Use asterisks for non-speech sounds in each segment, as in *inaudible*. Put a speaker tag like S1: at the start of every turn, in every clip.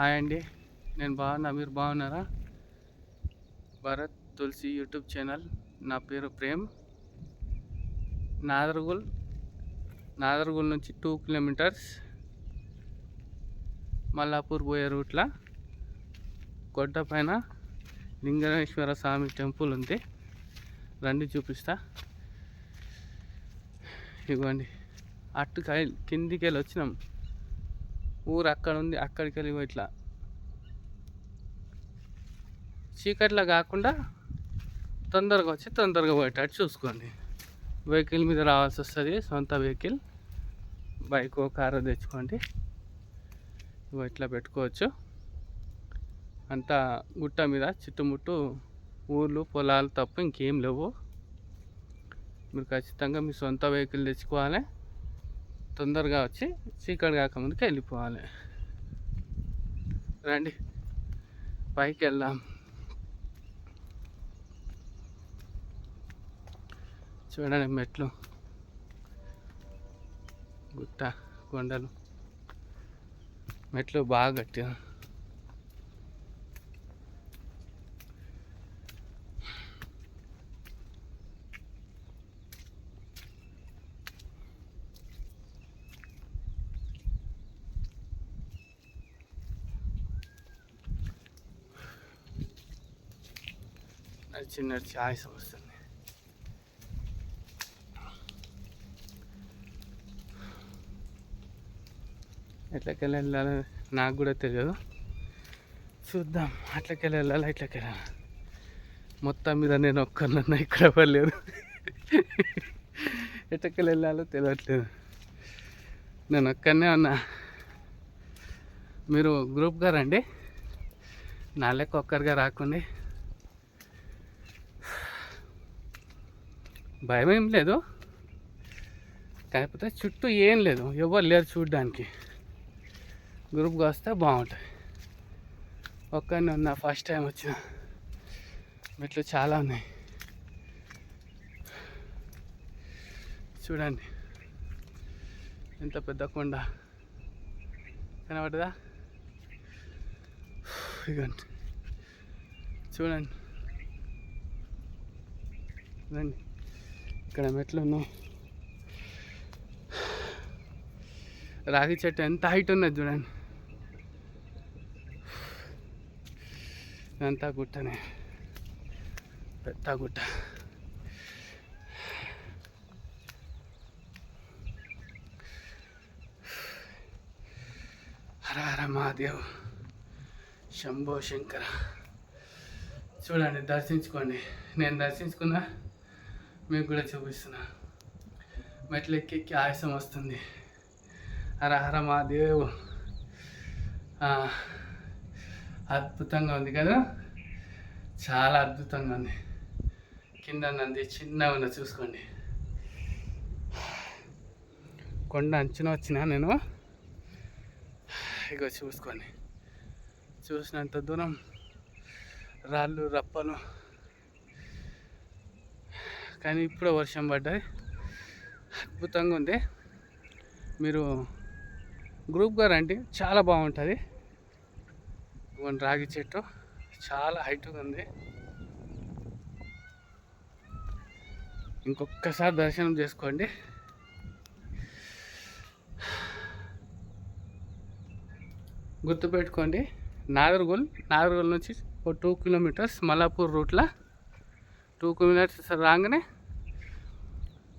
S1: Hi అండి. నేను బాగున్నా మీరు బాగున్నారా? Bharath Tulasi YouTube channel. నా పేరు ప్రేమ్. నాదర్గుల్ నాదర్గుల్ నుంచి టూ కిలోమీటర్స్ మల్లాపూర్ పోయే రూట్లో. గొడ్డ పైన లింగనేశ్వర స్వామి టెంపుల్ ఉంది. రండి చూపిస్తా. ఇవ్వండి అట్టు కిందికి వెళ్ళి వచ్చినాం. ఊరు అక్కడ ఉంది అక్కడికి వెళ్ళి ఇట్లా. చీకట్లో కాకుండా తొందరగా వచ్చి తొందరగా పోయేటట్టు చూసుకోండి. వెహికల్ మీద రావాల్సి వస్తుంది సొంత వెహికల్. బైక్ కారు తెచ్చుకోండి. ఇవి ఇట్లా పెట్టుకోవచ్చు. అంతా గుట్ట మీద చుట్టుముట్టు ఊర్లు పొలాలు తప్ప ఇంకేం లేవు. మీరు ఖచ్చితంగా మీ సొంత వెహికల్ తెచ్చుకోవాలి. తొందరగా వచ్చి చీకటి కాకముందుకు వెళ్ళిపోవాలి. రండి. పైకి వెళ్దాం. చూడండి మెట్లు. గుట్ట కొండలు. మెట్లు బాగా గట్టిగా నడిచి నడిచి ఆయాసం వస్తుంది. ఎట్లకెళ్ళి వెళ్ళాలి నాకు కూడా తెలియదు. చూద్దాం అట్లకెళ్ళి వెళ్ళాలి ఇట్లకెళ్ళి వెళ్ళాలి మొత్తం మీద నేను ఒక్కరినన్నా ఇక్కడ పడలేదు. ఎట్లకెళ్ళి వెళ్ళాలో తెలియట్లేదు. నేను ఒక్కనే ఉన్నా. మీరు గ్రూప్గా రండి నా లెక్క ఒక్కరిగా రాకండి. భయం ఏం లేదు. కాకపోతే చుట్టూ ఏం లేదు. ఎవరు లేరు చూడడానికి. గ్రూప్గా వస్తే బాగుంటుంది ఒక్కనే ఉన్నా ఫస్ట్ టైం వచ్చిన. మెట్లు చాలా ఉన్నాయి. చూడండి. ఎంత పెద్ద కొండ. కనబడదా? ఇదండి చూడండి. రండి. ఇక్కడ మెట్లు ఉన్నాయి రాగి చెట్టు ఎంత హైట్ ఉన్నది చూడండి. ఇదంతా గుట్టనే. పెద్ద గుట్ట. హర హర మహాదేవ్. శంభో శంకర. చూడండి దర్శించుకోండి. నేను దర్శించుకున్నా. మీకు కూడా చూపిస్తున్నా మెట్లు ఎక్కి ఆయాసం వస్తుంది. హర హర మహాదేవ్ దేవు అద్భుతంగా ఉంది కదా? చాలా అద్భుతంగా ఉంది. కింద నంది చిన్న ఉన్న చూసుకోండి. కొండ అంచున వచ్చిన నేను? ఇగో చూసుకోండి. చూసినంత దూరం రాళ్ళు రప్పలు కానీ ఇప్పుడు వర్షం పడ్డది. అద్భుతంగా ఉంది. మీరు గ్రూప్గా రండి. చాలా బాగుంటుంది. రాగి చెట్టు. చాలా హైట్గా ఉంది. ఇంకొకసారి దర్శనం చేసుకోండి. గుర్తుపెట్టుకోండి. నాగర్గోల్ నాగర్గోల్ నుంచి ఒక టూ కిలోమీటర్స్ మల్లాపూర్ రూట్లో టూ కిలోమీటర్స్ రాగానే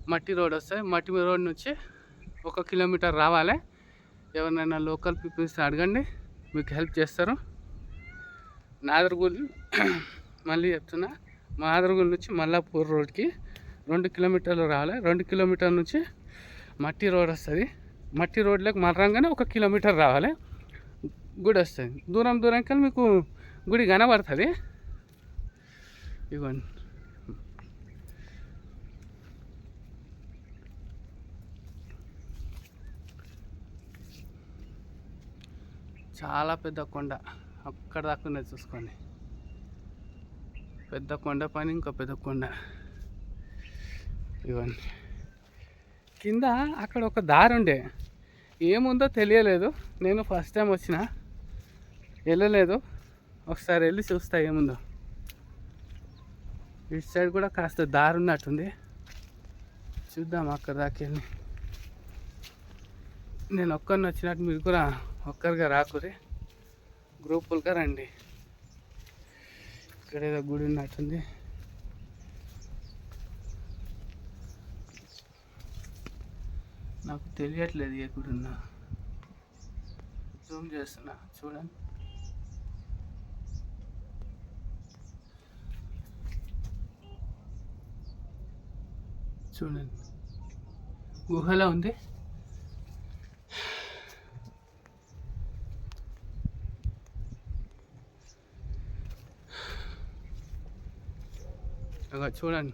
S1: మట్టి రోడ్ వస్తుంది. మట్టి రోడ్ నుంచి ఒక కిలోమీటర్ రావాలి. ఎవరినైనా లోకల్ పీపుల్స్ అడగండి. మీకు హెల్ప్ చేస్తారు. నాదర్గూల్ *clears throat* మళ్ళీ చెప్తున్నా. నాదర్గూల్ నుంచి మల్లాపూర్ రోడ్కి రెండు కిలోమీటర్లు రావాలి. రెండు కిలోమీటర్ నుంచి మట్టి రోడ్ వస్తుంది. మట్టి రోడ్లోకి మర్రంగానే ఒక కిలోమీటర్ రావాలి. గుడి వస్తుంది. దూరం దూరంకి మీకు గుడి కనబడుతుంది. ఇవ్వండి. చాలా పెద్ద కొండ. అక్కడ దాకా చూసుకోండి. పెద్ద కొండ పైన ఇంకో పెద్ద కొండ. ఇవన్నీ కింద అక్కడ ఒక దారి ఉండే. ఏముందో తెలియలేదు. నేను ఫస్ట్ టైం వచ్చిన. వెళ్ళలేదు. ఒకసారి వెళ్ళి చూస్తా ఏముందో. ఇటు సైడ్ కూడా కాస్త దారి ఉన్నట్టుంది. చూద్దాం అక్కడ దాకా వెళ్ళి. నేను ఒక్కరిని వచ్చినట్టు మీరు కూడా ఒక్కరిగా రాకురి గ్రూపులుగా రండి. ఇక్కడ ఏదో గుడి ఉన్నట్టుంది. నాకు తెలియట్లేదు ఏ గుడి ఉన్నా. జూమ్ చేస్తున్నా చూడండి. చూడండి. గుహలో ఉంది. అగో చూడండి.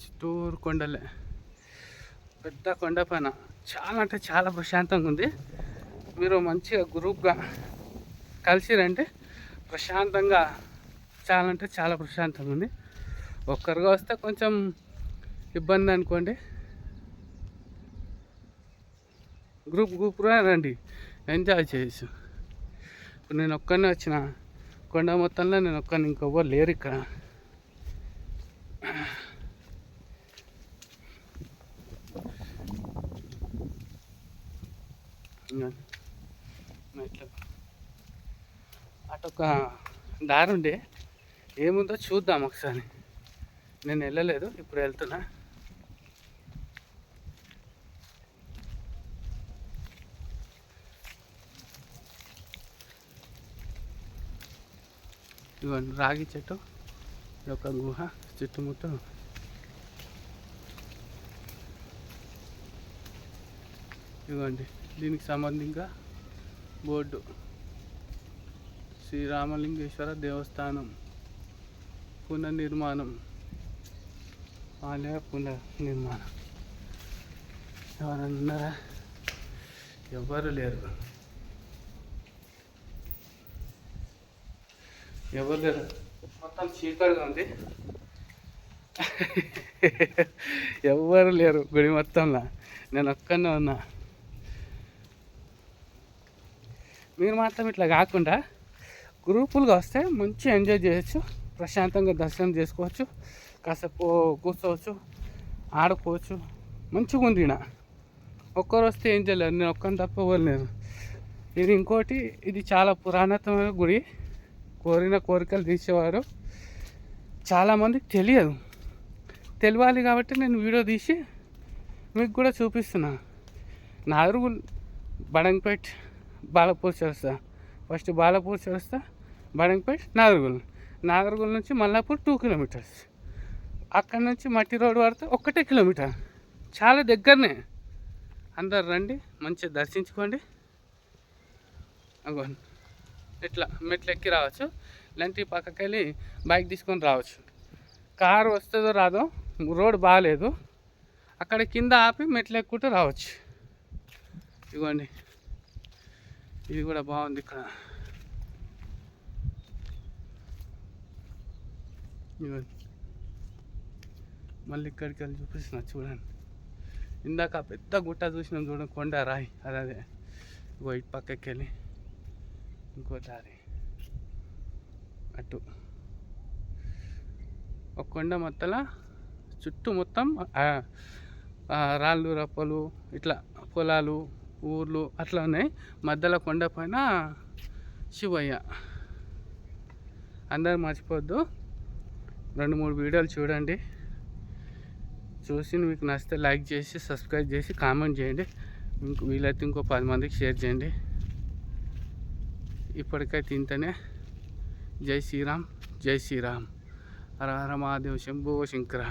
S1: చిట్టూరు కొండలే. పెద్ద కొండ పైన. చాలా అంటే చాలా ప్రశాంతంగా ఉంది. మీరు మంచిగా గ్రూప్గా కలిసిరంటే ప్రశాంతంగా చాలా అంటే చాలా ప్రశాంతంగా ఉంది. ఒక్కరుగా వస్తే కొంచెం ఇబ్బంది అనుకోండి. గ్రూప్ గ్రూప్గా రండి. ఎంజాయ్ చేయొచ్చు ఇప్పుడు నేను ఒక్కనే వచ్చిన. కొండ మొత్తంలో నేను ఒక్కని ఇంకొవ్వరు లేరు ఇక్కడ. ఇట్లా అటు ఒక దారి ఉండే. ఏముందో చూద్దాం ఒకసారి. నేను వెళ్ళలేదు ఇప్పుడు వెళ్తున్నా. ఇదిగోండి రాగి చెట్టు. ఒక గుహ చుట్టుముట్టు. ఇదిగోండి దీనికి సంబంధింగా బోర్డు. శ్రీరామలింగేశ్వర దేవస్థానం. పునర్నిర్మాణం. ఆలయ పునర్నిర్మాణం. ఎవరన్నా ఎవరు ఎవ్వరు లేరు. ఎవరు లేరు? మొత్తం చీకటిగా ఉంది. ఎవ్వరు లేరు గుడి మొత్తంలో? నేను ఒక్కనే ఉన్నా. మీరు మాత్రం ఇట్లా కాకుండా గ్రూపులుగా వస్తే మంచిగా ఎంజాయ్ చేయొచ్చు ప్రశాంతంగా దర్శనం చేసుకోవచ్చు కాసేపు కూర్చోవచ్చు ఆడుకోవచ్చు. మంచిగా ఉంది ఈడ. ఒక్కరు వస్తే ఏం చేయలేరు. నేను ఒక్కని తప్ప ఇది ఇంకోటి ఇది చాలా పురాణతమైన గుడి. కోరిన కోరికలు తీసేవారు. చాలామందికి తెలియదు. తెలియాలి కాబట్టి నేను వీడియో తీసి మీకు కూడా చూపిస్తున్నా. నాగరుగుల్ బడంగపేట్ బాలపూర్ చేస్తా ఫస్ట్ బాలపూర్ చేస్తా బడంగపేట్ నాగర్గుల్. నాగర్గుల్ నుంచి మల్లాపూర్ టూ కిలోమీటర్స్. అక్కడ నుంచి మట్టి రోడ్ పడితే ఒక్కటే కిలోమీటర్. చాలా దగ్గరనే. అందరు రండి మంచిగా దర్శించుకోండి. అగోండి ఇట్లా మెట్లు ఎక్కి రావచ్చు. లేదంటే ఈ పక్కకి వెళ్ళి బైక్ తీసుకొని రావచ్చు. కారు వస్తుందో రాదో రోడ్ బాగాలేదు అక్కడ కింద ఆపి మెట్లు ఎక్కుంటూ రావచ్చు. ఇదిగోండి. ఇది కూడా బాగుంది ఇక్కడ. మళ్ళీ ఇక్కడికి వెళ్ళి చూపిస్తున్నా చూడండి. ఇందాక పెద్ద గుట్ట చూసినాం చూడండి కొండ రాయి. అదే అదే. ఇగో ఇటు పక్కకి వెళ్ళి. ఇంకో దారి అటు. ఒక కొండ మొత్తల చుట్టూ మొత్తం రాళ్ళు రప్పలు ఇట్లా పొలాలు ఊర్లు అట్లా ఉన్నాయి. మధ్యలో కొండ పైన శివయ్య. అందరు మర్చిపోవద్దు రెండు మూడు వీడియోలు చూడండి. చూసి మీకు నచ్చితే లైక్ చేసి సబ్స్క్రైబ్ చేసి కామెంట్ చేయండి. ఇంకో వీలైతే ఇంకో పది మందికి షేర్ చేయండి. ఇప్పటికైతే ఇంతనే జై శ్రీరామ్ జై శ్రీరామ్. హర హర మహాదేవ్ శంభో శంకర.